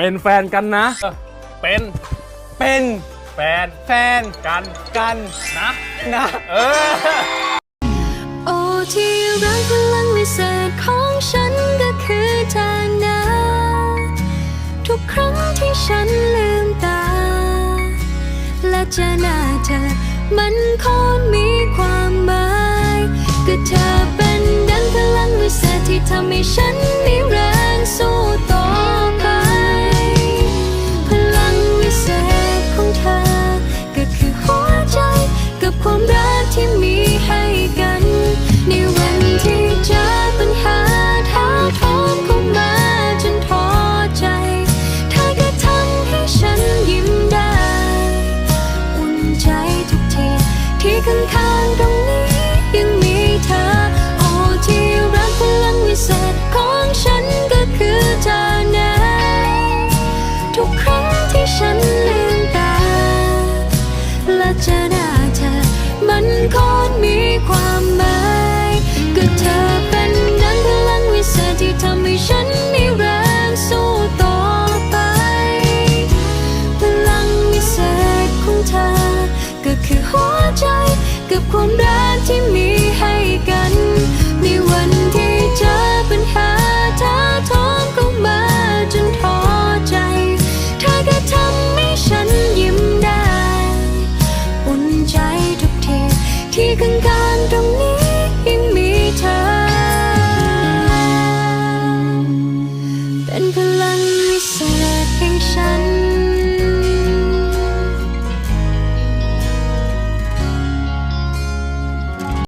เป็นแฟนกันนะ เป็นเป็นแฟนแฟนกันกันนะนะเออ โอ้ที่รักพลังวิเศษของฉันก็คือเธอนะทุกครั้งที่ฉันลืมตา และเจอหน้าเธอ มันคงมีความหมายก็เธอเป็นดังพลังวิเศษที่ทำให้ฉันมีแรง ที่ข้างๆตรงนี้ยังมีเธอ โอ้ที่รักพลังวิเศษของฉันก็คือเธอนะทุกครั้งที่ฉันลืมตาและเจอหน้าเธอ มันโคตรมีความหมายก็เธอเป็นดังพลังวิเศษที่ทำให้ฉันมีแรงสู้ต่อไป พลังวิเศษของเธอ ก็คือหัวใจ กับความรักที่มีให้กัน ในวันที่เจอปัญหาท้าทอมก็มาจนท้อใจ เธอก็ทำให้ฉันยิ้มได้ อุ่นใจทุกทีที่ข้างๆตรงนี้